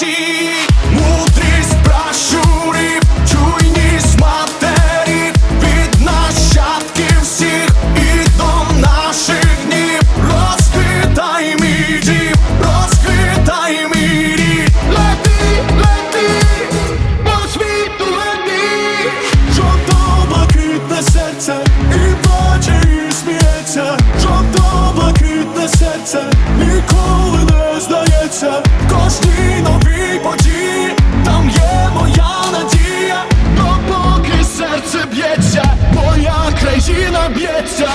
наші мудрість пращурів, чуйність матерів від нащадків всіх і до наших днів. Розквітай мій дім, розквітай мій Лети, лети, по світу лети, жовто блакитне серце, і плаче, сміється, жовто блакитне серце, ніколи не здається. Кожній wietrza